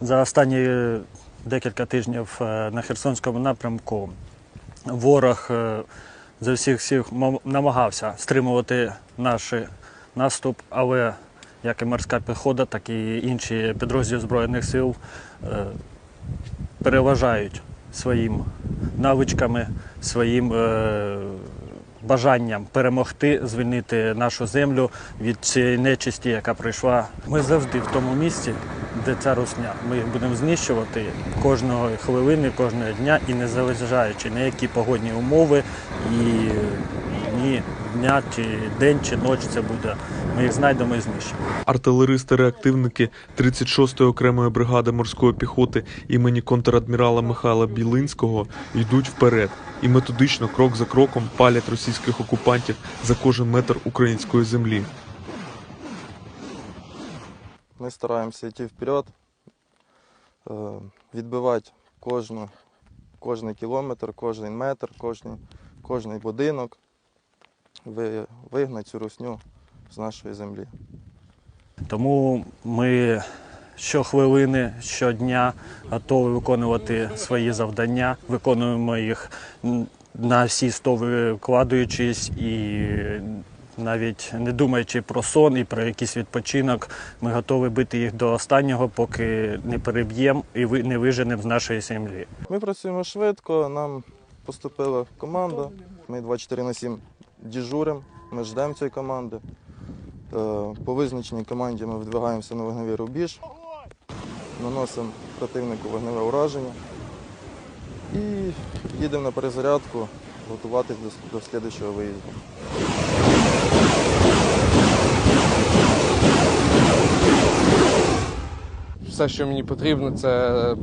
За останні декілька тижнів е, на Херсонському напрямку ворог е, за всіх всіх намагався стримувати наш наступ, але як і морська піхота, так і інші підрозділи Збройних сил е, переважають своїм навичками, своїм бажанням перемогти, звільнити нашу землю від цієї нечисті, яка прийшла. Ми завжди в тому місці, де ця русня. Ми їх будемо знищувати кожного хвилини, кожного дня і не заважаючи на які погодні умови і дня, чи день, чи ніч це буде. Ми їх знайдемо і знищимо. Артилеристи-реактивники 36-ї окремої бригади морської піхоти імені контрадмірала Михайла Білинського йдуть вперед і методично, крок за кроком, палять російських окупантів за кожен метр української землі. Ми стараємося йти вперед, е, відбивати кожну, кожний кілометр, кожен метр, кожний, кожний будинок, вигнати цю русню з нашої землі. Тому ми щохвилини, щодня готові виконувати свої завдання, виконуємо їх на всі сто викладаючись і навіть не думаючи про сон і про якийсь відпочинок, ми готові бити їх до останнього, поки не переб'ємо і не виженемо з нашої землі. Ми працюємо швидко, нам поступила команда. Ми 24 на 7 дежуримо, ми ждемо цієї команди. Е, По визначеній команді ми видвигаємося на вогневий рубіж, наносимо противнику вогневе ураження і їдемо на перезарядку готуватись до, до слідчого виїзду. Все, що мені потрібно, це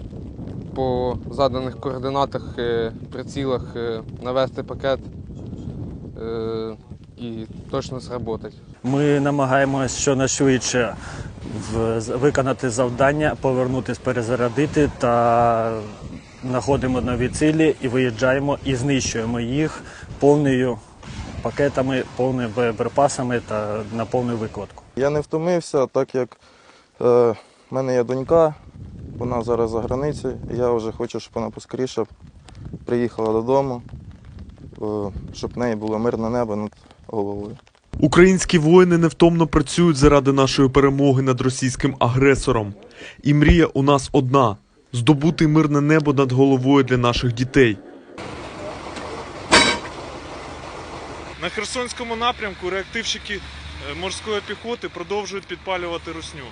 по заданих координатах, е, прицілах е, навести пакет і точно сработати. Ми намагаємося щонайшвидше виконати завдання, повернутися, перезарядити та знаходимо нові цілі і виїжджаємо і знищуємо їх повною пакетами, повними боєприпасами та на повну викладку. Я не втомився, так як е, в мене є донька, вона зараз за границею. Я вже хочу, щоб вона поскоріше приїхала додому, е, щоб в неї було мирне небо над головою. Українські воїни невтомно працюють заради нашої перемоги над російським агресором. І мрія у нас одна здобути мирне небо над головою для наших дітей. На Херсонському напрямку реактивщики е, морської піхоти продовжують підпалювати русню.